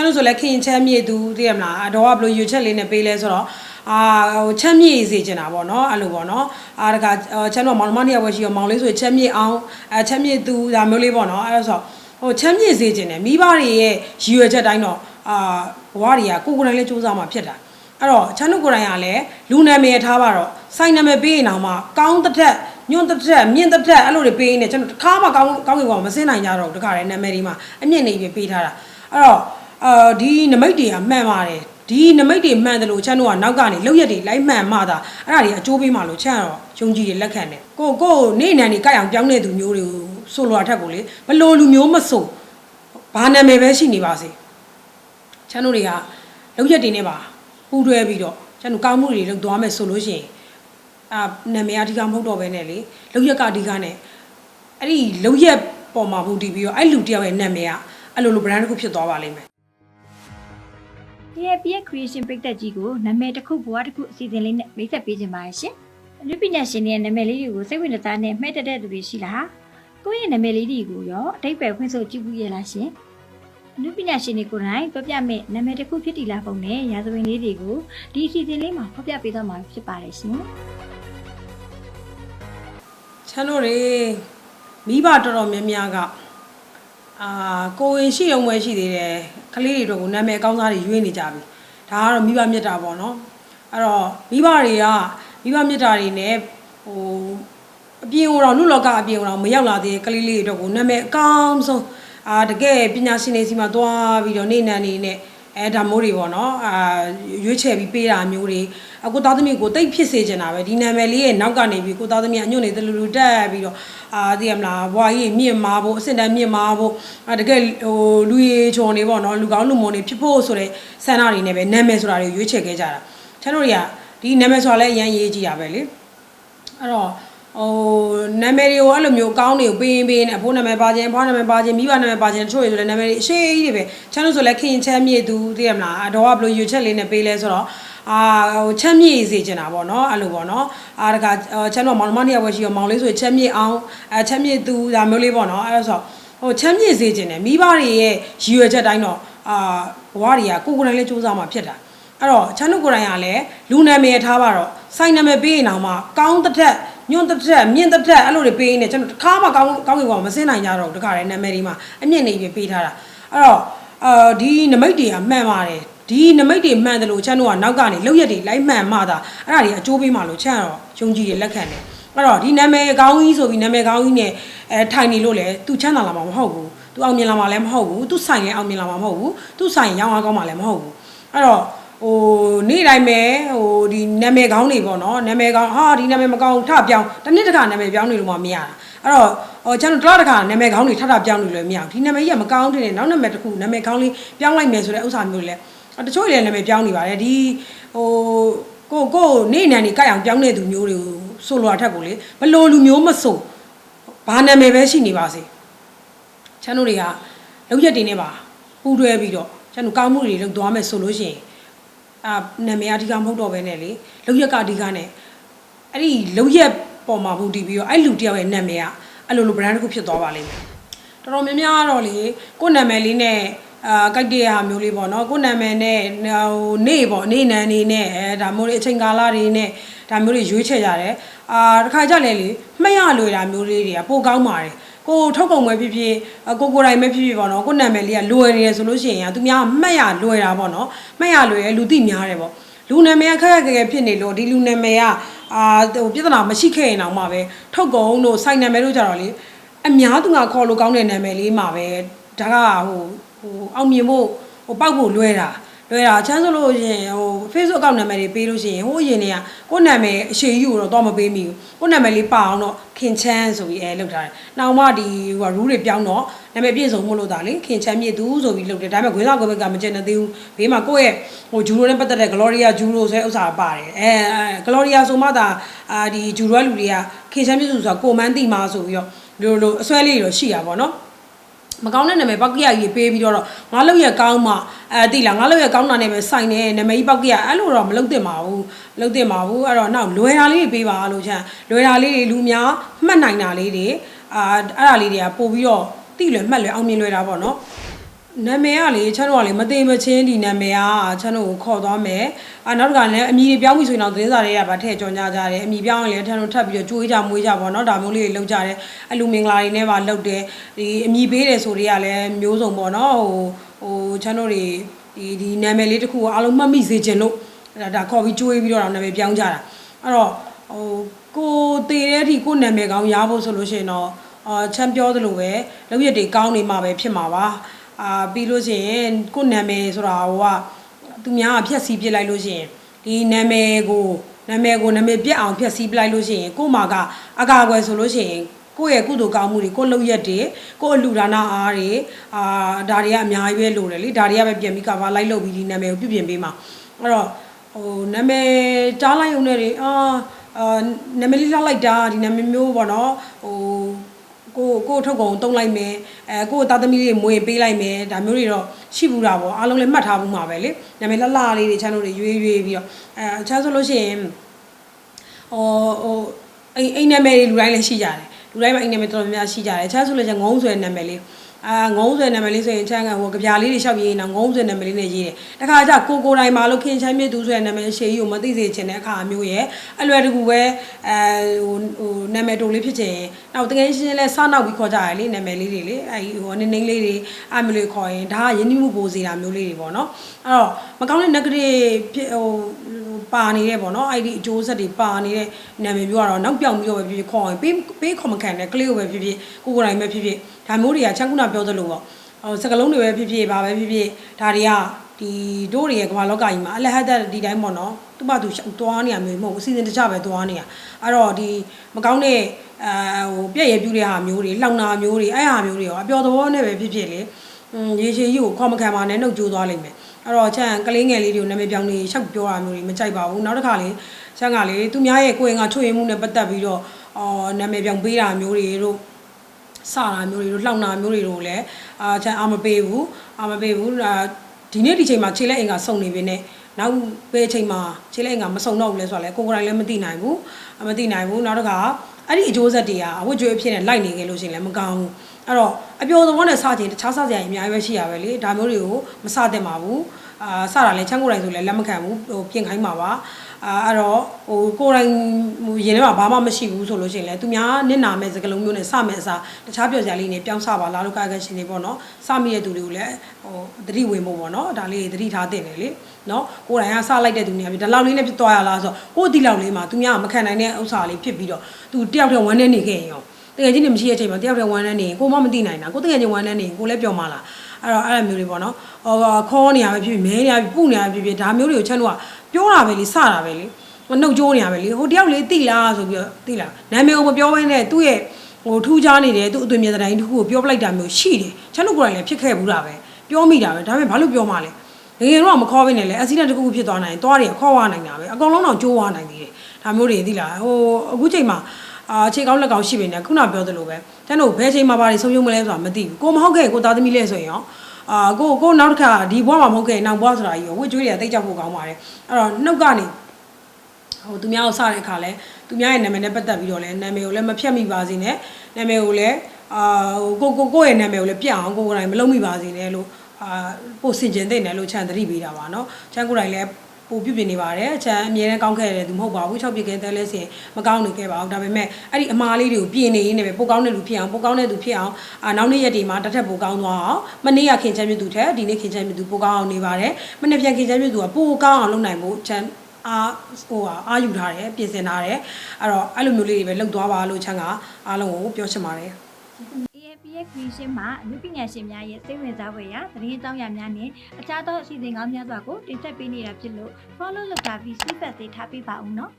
ချမ်းလို့ဆိုလဲခင်ချမ်းမြေသူသိရမလားအတော့ကဘလို့ရွေချက်လေးနဲ့ပေးလဲဆိုတော့အာဟိုချမ်းမြေစေချင်တာပေါ့နော်အဲ့လိုပေါ့နော်အာတခါချမ်းတော့မောင်မနှစ်ယောက်ပဲရှိရောမောင်လေးဆိုချမ်းမြေအောင်အဲချမ်းမြေသူဒါမျိုးလေးပေါ့နော်အဲ့ဒါဆိုဟိုချမ်းမြေစေချင်တယ်မိဘတွေရဲ့ရည်ရွယ်ချက်တိုင်းတော့အာဘဝတွေကကိုကိုယ်တိုင်လေးစူးစမ်းမှဖြစ်တာအဲ့တော့ချမ်းတို့ကိုယ်တိုင်ကလည်းလူနာမည်ထားပါတော့စိုက်နာမည်ပေးရင်တော့မှကောင်းတစ်ထက်ညွန့်တစ်ထက်မြင့်တစ်ထက်အဲ့လိုတွေပေးနေကျွန်တော်တစ်ခါမှကောင်းကောင်းကင်ကောင်မစင်းနိုင်ကြတော့ဘူးတခါတည်းနာမည်ဒီမှာအမြင့်နေပြီးပေးထားတာအဲ့တော့ အာဒီနမိတ်တွေကမှန်ပါတယ်ဒီနမိတ်တွေမှန်တယ်လို့ချမ်းတို့ကနောက်ကနေလောက်ရက်တွေလိုက်မှန်မှသာအဲ့ဒါတွေအကျိုးပေးမှလို့ချမ်းကတော့ယုံကြည်တယ်လက်ခံတယ်ကိုကိုနေနန်နေကြိုက်အောင်ပြောင်းတဲ့သူမျိုးတွေကိုဆိုလိုတာထက်ကိုလေဘလို့လူမျိုးမဆိုဘာနာမည်ပဲရှိနေပါစေချမ်းတို့တွေကလောက်ရက်တွေနဲ့ပါပူးတွဲပြီးတော့ကျွန်တော်ကောင်းမှုတွေလုပ်သွားမယ်ဆိုလို့ရှိရင်အာနာမည်အဓိကမဟုတ်တော့ဘဲနဲ့လေလောက်ရက်ကအဓိကနဲ့အဲ့ဒီလောက်ရက်ပေါ်မှာမူတည်ပြီးတော့အဲ့လူတယောက်ရဲ့နာမည်ကအဲ့လိုလို brand တစ်ခုဖြစ်သွားပါလိမ့်မယ် ဒီရဲ့ PX Creation ပိတ်သက်ကြီးကိုနာမည်တစ်ခုဘဝတစ်ခုအစီအစဉ်လေးနဲ့မိတ်ဆက်ပေးခြင်းပါရှင်။အနုပညာရှင်တွေရဲ့နာမည်လေးတွေကိုစိတ်ဝင်စားနဲ့မှတ်တတ်တဲ့သူတွေရှိလား။ကိုယ့်ရဲ့နာမည်လေးတွေကိုရောအတိတ်ပဲဖွင့်ဆိုကြည့်ဘူးရဲ့လားရှင်။အနုပညာရှင်တွေကိုယ်တိုင်ပြပြမဲ့နာမည်တစ်ခုဖြစ်တည်လာပုံနဲ့ရာဇဝင်လေးတွေကိုဒီအစီအစဉ်လေးမှာဖော်ပြပေးသွားမှာဖြစ်ပါတယ်ရှင်။ချမ်းတို့တွေမိဘတော်တော်များများက အာကိုဝင်ရှိအောင်ပဲရှိသေးတယ်ကလေးတွေတော့ကိုနာမည်အကောင်းစားတွေရွေးနေကြပြီဒါကတော့မိဘမြတ်တာပေါ့နော်အဲ့တော့မိဘတွေကမိဘမြတ်တာတွေနဲ့ဟိုအပြင်ကတော့လူလောကအပြင်ကတော့မရောက်လာသေးတဲ့ကလေးလေးတွေတော့ကိုနာမည်အကောင်းဆုံးအာတကယ်ပညာရှင်တွေစီမှာသွားပြီးတော့နေနန်နေနဲ့ အဲဒါမျိုးတွေပေါ့နော်အာရွေးချယ်ပြီးပေးတာမျိုးတွေအကိုသားသမီးကိုတိတ်ဖြစ်စေချင်တာပဲဒီနာမည်လေးရဲ့နောက်ကနေပြီးကိုသားသမီးအညွန့်နေတလူလူတက်ပြီးတော့အာသိရမလားဘွားကြီးမြင့်မာဖို့အစင်တန်းမြင့်မာဖို့အာတကယ်ဟိုလူရီချော်နေပေါ့နော်လူကောင်းလူမွန်နေဖြစ်ဖို့ဆိုတဲ့ဆန္ဒတွေနဲ့ပဲနာမည်ဆိုတာတွေရွေးချယ်ခဲ့ကြတာချမ်းတို့တွေကဒီနာမည်ဆိုတာလည်းအရင်ရေးကြည့်ရပဲလေအဲ့တော့ ဟိုနာမည်တွေကိုအဲ့လိုမျိုးကောင်းတွေကိုပေးရင်ပေးရင်အဖိုးနာမည်ပါခြင်းအဖွားနာမည်ပါခြင်းမိဘနာမည်ပါခြင်းတချို့တွေဆိုလည်းနာမည်တွေအရှိကြီးတွေပဲချမ်းလို့ဆိုလည်းခင်ချမ်းမြေသူသိရမလားအတော့ကဘလို့ရွေချက်လေးနဲ့ပေးလဲဆိုတော့အာဟိုချမ်းမြေစေချင်တာပေါ့နော်အဲ့လိုပေါ့နော်အာတခါချမ်းတော့မောင်မနှစ်ယောက်ပဲရှိရောမောင်လေးဆိုချမ်းမြေအောင်အဲချမ်းမြေသူဒါမျိုးလေးပေါ့နော်အဲ့ဒါဆိုဟိုချမ်းမြေစေချင်တယ်မိဘတွေရဲ့ရည်ရွယ်ချက်တိုင်းတော့အာဘဝတွေကကိုကိုယ်တိုင်လေးစူးစမ်းမှဖြစ်တာအဲ့တော့ချမ်းတို့ကိုယ်တိုင်ကလည်းလူနာမည်ထားပါတော့စိုက်နာမည်ပေးရင်တော့မှကောင်းတစ်ထက် ညွန့်တစ်ထက်မြင့်တစ်ထက်အဲ့လိုတွေပေးနေကျွန်တော်တစ်ခါမှကောင်းကောင်းကင်ကောင်မစင်းနိုင်ကြတော့ဘူးတခါတည်းနာမည်ဒီမှာအမြင့်နေပြီးပေးထားတာအဲ့တော့အာဒီနမိတ်တွေကမှန်ပါတယ်ဒီနမိတ်တွေမှန်တယ်လို့ချမ်းတို့ကနောက်ကနေလောက်ရက်တွေလိုက်မှန်မှသာအဲ့ဒါတွေအကျိုးပေးမှလို့ချမ်းကတော့ယုံကြည်တယ်လက်ခံတယ်အဲ့တော့ဒီနာမည်ကောင်းကြီးဆိုပြီးနာမည်ကောင်းကြီးနဲ့အဲထိုင်နေလို့လေသူချမ်းသာလာမှာမဟုတ်ဘူးသူအောင်မြင်လာမှာလည်းမဟုတ်ဘူးသူဆိုင်လည်းအောင်မြင်လာမှာမဟုတ်ဘူးသူဆိုင်ရောင်းအားကောင်းမှာလည်းမဟုတ်ဘူးအဲ့တော့ ဟိုနေ့တိုင်းပဲဟိုဒီနာမည်ကောင်းတွေပေါ့နော်နာမည်ကောင်းဟာဒီနာမည်မကောင်းထပြောင်းတစ်နှစ်တစ်ခါနာမည်ပြောင်းနေလို့မှမရတာအဲ့တော့ဟိုကျွန်တော်တစ်လားတစ်ခါနာမည်ကောင်းတွေထထပြောင်းနေလို့မရဘူးဒီနာမည်ကြီးကမကောင်းတဲ့နောက်နာမည်တစ်ခုနာမည်ကောင်းလေးပြောင်းလိုက်မယ်ဆိုတဲ့ဥစ္စာမျိုးတွေလည်းတချို့တွေလည်းနာမည်ပြောင်းနေပါတယ်ဒီဟိုကိုကိုနေနန်နေကြိုက်အောင်ပြောင်းတဲ့သူမျိုးတွေကိုဆိုလိုတာထက်ကိုလေဘလို့လူမျိုးမဆိုဘာနာမည်ပဲရှိနေပါစေချမ်းတို့တွေကလောက်ရက်တွေနဲ့ပါပူးတွဲပြီးတော့ကျွန်တော်ကောင်းမှုတွေလုပ်သွားမယ်ဆိုလို့ရှိရင် အာနာမည်အဓိကမဟုတ်တော့ဘဲနဲ့လေလောက်ရက်ကအဓိကနဲ့အဲ့ဒီလောက်ရက်ပေါ်မှာမူတည်ပြီးတော့အဲ့လူတယောက်ရဲ့နာမည်ကအဲ့လိုလို brand တစ်ခုဖြစ်သွားပါလိမ့်မယ်တော်တော်များများကတော့လေကိုယ့်နာမည်လေးနဲ့အာကြိုက်တဲ့ဟာမျိုးလေးပေါ့နော်ကိုယ့်နာမည်နဲ့ဟိုနေ့ပေါ့နေ့နန်းနေနဲ့အဲဒါမျိုးလေးအချိန်ကာလတွေနဲ့ဒါမျိုးတွေရွေးချယ်ကြတယ်အာတစ်ခါကြလဲလေမှတ်ရလွယ်တာမျိုးလေးတွေကပိုကောင်းပါတယ် ကိုထုတ်ကုန်ပဲဖြစ်ဖြစ်အကိုကိုယ်တိုင်ပဲဖြစ်ဖြစ်ပေါ့နော်ကိုနာမည်လေးကလွယ်နေရဆိုလို့ရှိရင်သူများမှတ်ရလွယ်တာပေါ့နော်မှတ်ရလွယ်ရလူသိများတယ်ပေါ့လူနာမည်ကခက်ခက်ခဲခဲဖြစ်နေလို့ဒီလူနာမည်ကအာဟိုပြဿနာမရှိခဲ့ရင်တော့မှပဲထုတ်ကုန်တို့စိုက်နာမည်တို့ကြတော့လေအများသူကခေါ်လို့ကောင်းတဲ့နာမည်လေးမှာပဲဒါကဟိုဟိုအောင်မြင်ဖို့ဟိုပောက်ဖို့လွယ်တာ လွယ်တာချမ်းဆိုလို့ရှိရင်ဟို Facebook account နာမည်တွေပေးလို့ရှိရင်ဟိုအရင်တွေကကိုယ့်နာမည်အရှိကြီးကိုတော့တော့မပေးမိဘူးကိုယ့်နာမည်လေးပါအောင်တော့ခင်ချမ်းဆိုပြီးအဲလုပ်ထားတယ်။နောက်မှဒီဟိုက rule တွေပြောင်းတော့နာမည်ပြည့်စုံမှုလို့ဒါလေခင်ချမ်းမြစ်သူဆိုပြီးလုပ်တယ်။ဒါပေမဲ့ဂွေးစားကွယ်ဘက်ကမကျင်နေသေးဘူး။ဘေးမှာကိုယ့်ရဲ့ဟိုဂျူရိုနဲ့ပတ်သက်တဲ့ Gloria ဂျူရိုဆိုတဲ့ဥစ္စာပါတယ်။အဲ Gloria ဆိုမှသာအာဒီဂျူရိုလူတွေကခင်ချမ်းမြစ်သူဆိုတာကိုမန်းတိမာဆိုပြီးတော့လိုလိုအစွဲလေးတွေတော့ရှိတာပေါ့နော်။ မကောင်းတဲ့နာမည်ပောက်ကရကြီးပေးပြီးတော့ငါလောက်ရကောင်းမှအဲတိလားငါလောက်ရကောင်းတာနဲ့ပဲစိုက်နေနာမည်ကြီးပောက်ကရအဲ့လိုတော့မလုပ်သင့်ပါဘူးမလုပ်သင့်ပါဘူးအဲ့တော့နောက်လွယ်တာလေးတွေပေးပါလို့ချမ်းလွယ်တာလေးတွေလူများမှတ်နိုင်တာလေးတွေအာအဲ့ဒါလေးတွေကပို့ပြီးတော့တိလွယ်မှတ်လွယ်အောင်မြင်လွယ်တာပေါ့နော် နာမည်ကလေချမ်းတို့ကလေမသိမချင်းဒီနာမည်ကချမ်းတို့ကိုခေါ်သွားမယ်အာနောက်တစ်ခါလည်းအမည်တွေပြောင်းပြီဆိုရင်တော့သတင်းစာတွေကဗာထည့်ကြော်ညာကြတယ်အမည်ပြောင်းရင်လည်းချမ်းတို့ထပ်ပြီးတော့ကြွေးကြမွေးကြပေါ့နော်ဒါမျိုးလေးတွေလုပ်ကြတယ်အလူမင်္ဂလာတွေနဲ့ပါလုပ်တယ်ဒီအမည်ပေးတယ်ဆိုတွေကလည်းမျိုးစုံပေါ့နော်ဟိုဟိုချမ်းတို့တွေဒီဒီနာမည်လေးတစ်ခုကိုအားလုံးမှတ်မိစေချင်လို့အဲ့ဒါဒါခေါ်ပြီးကြွေးပြီးတော့နာမည်ပြောင်းကြတာအဲ့တော့ဟိုကိုတည်တဲ့အထိကိုနာမည်ကောင်းရဖို့ဆိုလို့ရှိရင်တော့အာချမ်းပြောသလိုပဲလုပ်ရက်တွေကောင်းနေမှာပဲဖြစ်မှာပါ အာပြီးလို့ရှိရင်ကိုယ့်နာမည်ဆိုတာဟိုကသူများကဖြက်စီးပစ်လိုက်လို့ရှိရင်ဒီနာမည်ကိုနာမည်ကိုနာမည်ပြက်အောင်ဖြက်စီးပလိုက်လို့ရှိရင်ကို့မှာကအကာအကွယ်ဆိုလို့ရှိရင်ကိုယ့်ရဲ့ကုသိုလ်ကောင်းမှုတွေကိုယ့်လုပ်ရက်တွေကိုယ့်အလူဒါနာအားတွေအာဒါတွေကအများကြီးပဲလိုတယ်လေဒါတွေကပဲပြန်ပြီးကဘာလိုက်လုပ်ပြီးဒီနာမည်ကိုပြုပြင်ပေးမှာအဲ့တော့ဟိုနာမည်ကြားလိုက်ရုံနဲ့တွေအာအာနာမည်လေးလောက်လိုက်တာဒီနာမည်မျိုးပေါ့နော်ဟို ကိုကိုထုတ်ကုန်တုံးလိုက်မယ်အဲကိုသားသမီးလေးမွေပေးလိုက်မယ်ဒါမျိုးတွေတော့ရှိဘူးတာပေါ့အားလုံးလည်းမှတ်ထားဘူးမှာပဲလေနာမည်လှလှလေးတွေချမ်းတို့တွေရွေးရွေးပြီးတော့အဲချမ်းဆိုလို့ရှိရင်ဟိုဟိုအိမ်အိမ်နာမည်တွေလူတိုင်းလည်းရှိကြတယ်လူတိုင်းမှာအိမ်နာမည်တော်တော်များများရှိကြတယ်ချမ်းဆိုလို့ရှိရင်ငုံဆွဲနာမည်လေး အာငုံဆွဲနာမည်လေးဆိုရင်ချမ်းကဟိုကြပြာလေးတွေရှောက်ရေးနေတာငုံဆွဲနာမည်လေးနဲ့ရေးတယ်တခါကျကိုကိုတိုင်းမှာလို့ခင်ချမ်းမြင့်သူဆွဲနာမည်ရှေးကြီးကိုမသိစေချင်တဲ့အခါမျိုးရဲ့အလွယ်တကူပဲအဲဟိုဟိုနာမည်တိုလေးဖြစ်ချင်နောက်တကယ်ရှင်းရှင်းလဲစနောက်ပြီးခေါ်ကြရလေနာမည်လေးတွေလေအဲဟိုနင်းနင်းလေးတွေအမျိုးလေးခေါ်ရင်ဒါကယဉ်ကျေးမှုပိုစေတာမျိုးလေးတွေပေါ့နော်အဲ့တော့မကောင်းတဲ့ negative ဖြစ်ဟိုပါနေတဲ့ပေါ့နော်အဲ့ဒီအကျိုးဆက်တွေပါနေတဲ့နာမည်မျိုးကတော့နောက်ပြောင်ပြီးတော့ပဲဖြစ်ဖြစ်ခေါ်ရင်ပေးပေးခေါ်မခံတဲ့ကလေးကိုပဲဖြစ်ဖြစ်ကိုကိုယ်တိုင်ပဲဖြစ်ဖြစ် ဒါမျိုးတွေကချမ်းကုနာပြောသလိုပေါ့ဟိုစကလုံးတွေပဲဖြစ်ဖြစ်ပါပဲဖြစ်ဖြစ်ဒါတွေကဒီတို့တွေရဲ့ကမ္ဘာလောကကြီးမှာအလဟတ်တက်ဒီတိုင်းပေါ့နော်သူ့ဘာသူသွားနေရမျိုးမဟုတ်ဘူးအစီအစဉ်တကျပဲသွားနေရအဲ့တော့ဒီမကောင်းတဲ့အဲဟိုပြည့်ရပြူတဲ့ဟာမျိုးတွေလှောင်နာမျိုးတွေအဲ့ဟာမျိုးတွေရောအပျော်သဘောနဲ့ပဲဖြစ်ဖြစ်လေอืมရေရှည်ကြီးကိုခေါ်မခံပါနဲ့နှုတ်ကြိုးသွားလိမ့်မယ်အဲ့တော့ချမ်းကလေးငယ်လေးတွေကိုနာမည်ပြောင်းနေရှောက်ပြောတာမျိုးတွေမကြိုက်ပါဘူးနောက်တစ်ခါလေချမ်းကလေသူများရဲ့ကိုယ်ငါချွေရင်မှုနဲ့ပတ်သက်ပြီးတော့အော်နာမည်ပြောင်းပေးတာမျိုးတွေတို့ စတာမျိုးတွေတို့လှောင်နာမျိုးတွေတို့လည်းအာချန်အာမပေးဘူးအာမပေးဘူးအာဒီနေ့ဒီချိန်မှာခြေလက်အင်ကစုံနေပြီနဲ့နောက်ပဲချိန်မှာခြေလက်အင်ကမစုံတော့ဘူးလဲဆိုတော့လေကိုကိုယ်တိုင်လည်းမသိနိုင်ဘူးအမသိနိုင်ဘူးနောက်တစ်ခါအဲ့ဒီအကျိုးဆက်တွေကအဝတ်ကြွေးအဖြစ်နဲ့လိုက်နေခဲ့လို့ရှိရင်လည်းမကောင်းဘူးအဲ့တော့အပျော်သဘောနဲ့စချင်တခြားစစရာကြီးအများကြီးပဲရှိရပဲလေဒါမျိုးတွေကိုမစသင့်ပါဘူးအာစတာလဲချမ်းကိုယ်တိုင်ဆိုလဲလက်မခံဘူးဟိုပြင်ခိုင်းပါပါ အာအဲ့တော့ဟိုကိုယ်တိုင်ဟိုရင်ထဲမှာဘာမှမရှိဘူးဆိုလို့ရှိရင်လဲသူများနစ်နာမဲ့စကလုံးမျိုးနဲ့စမဲ့အစားတခြားပြောစရာလေးနဲ့ပြောင်းစပါလားလို့ကာကရှင်နေပေါ့နော်စမိတဲ့သူတွေကိုလည်းဟိုသတိဝင်ဖို့ပေါ့နော်ဒါလေးသတိထားတင်တယ်လေနော်ကိုယ်တိုင်ကစလိုက်တဲ့သူနေရာပြီးဒီလောက်လေးနဲ့ဖြစ်သွားရလားဆိုတော့ကိုယ်ဒီလောက်လေးမှာသူများကမခံနိုင်တဲ့ဥစ္စာလေးဖြစ်ပြီးတော့သူတယောက်တည်းဝမ်းနေနေခဲ့ရင်ရောတကယ်ချင်းနေမရှိတဲ့အချိန်မှာတယောက်တည်းဝမ်းနေနေကိုမမသိနိုင်တာကိုတကယ်ချင်းဝမ်းနေနေကိုလည်းပြောမှလားအဲ့တော့အဲ့လိုမျိုးတွေပေါ့နော်ဟောခေါ်နေရပဲဖြစ်ဖြစ်မဲနေရပြီပုနေရပဲဖြစ်ဖြစ်ဒါမျိုးတွေကိုချမ်းတော့ ပြောတာပဲလေစတာပဲလေဟိုနှုတ်ကြိုးနေရပဲလေဟိုတယောက်လေးတိလားဆိုပြီးတော့တိလားနာမည်ကိုမပြောဘဲနဲ့သူ့ရဲ့ဟိုထူးခြားနေတယ်သူ့အသွင်မြေတိုင်းတစ်ခုကိုပြောပလိုက်တာမျိုးရှိတယ်ချမ်းတို့ကိုယ်တိုင်လည်းဖြစ်ခဲ့ဘူးတာပဲပြောမိတာပဲဒါပေမဲ့ဘာလို့ပြောမှလဲငယ်ငယ်တော့မခေါ်ဘဲနဲ့လေအက်ဆီဒန့်တစ်ခုခုဖြစ်သွားနိုင်ရင်သွားတယ်ခေါ်ဝနိုင်တာပဲအကောင်လုံးတော့ကျိုးဝနိုင်သေးတယ်ဒါမျိုးတွေသိလားဟိုအခုချိန်မှာအာခြေကောက်လက်ကောက်ရှိပေနဲ့ခုနပြောသလိုပဲကျန်တို့ဘယ်ချိန်မှာပါတွေဆုံးယုံမလဲဆိုတာမသိဘူးကိုမဟုတ်ခဲ့ကိုသားသမီးလဲဆိုရင်ရော အာကိုကိုနောက်တစ်ခါဒီဘွားမှာမဟုတ်ခဲ့နောက်ဘွားဆိုတာကြီးရောဝစ်ကြွေးတွေကတိတ်ကြောက်ဖို့ကောင်းပါတယ်အဲ့တော့နှုတ်ကနေဟိုသူများကိုစတဲ့အခါလဲသူများရဲ့နာမည်နဲ့ပတ်သက်ပြီးတော့လဲနာမည်ကိုလည်းမဖြတ်မိပါစေနဲ့နာမည်ကိုလည်းအာဟိုကိုကိုကိုရဲ့နာမည်ကိုလည်းပြအောင်ကိုကိုယ်တိုင်မလုံးမိပါစေနဲ့လို့အာပို့စင်ကျင်တဲ့နယ်လို့ခြံသတိပေးတာပါเนาะခြံကိုယ်တိုင်လည်း ပိုပြုပြင်နေပါတယ်အချမ်းအမြဲတမ်းကောင်းခဲ့တယ်သူမဟုတ်ပါဘူး၆ပြစ်ခဲတဲလဲစင်မကောင်းနေခဲ့ပါဘူးဒါပေမဲ့အဲ့ဒီအမားလေးတွေကိုပြင်နေရင်းနဲ့ပဲပိုကောင်းတဲ့လူဖြစ်အောင်ပိုကောင်းတဲ့သူဖြစ်အောင်အာနောက်နေ့ရက်ဒီမှာတစ်ထက်ပိုကောင်းသွားအောင်မနေ့ကခင်ချမ်းမြတ်သူထက်ဒီနေ့ခင်ချမ်းမြတ်သူပိုကောင်းအောင်နေပါတယ်မနေ့ပြန်ခင်ချမ်းမြတ်သူကပိုကောင်းအောင်လုပ်နိုင်ဖို့ချမ်းအားဟိုအာယူထားတယ်ပြင်ဆင်ထားတယ်အဲ့တော့အဲ့လိုမျိုးလေးတွေပဲလုပ်သွားပါလို့ချမ်းကအားလုံးကိုပြောချင်ပါတယ် AFPX Creation မှာအနုပညာရှင်များရဲ့စိတ်ဝင်စားဖွယ်ရာသတင်းအကြောင်းအရာများနဲ့အခြားသောအစီအစဉ်ကောင်းများစွာကိုတင်ဆက်ပေးနေတာဖြစ်လို့ follow လုပ်တာပြီး feedback တွေထားပေးပါဦးနော်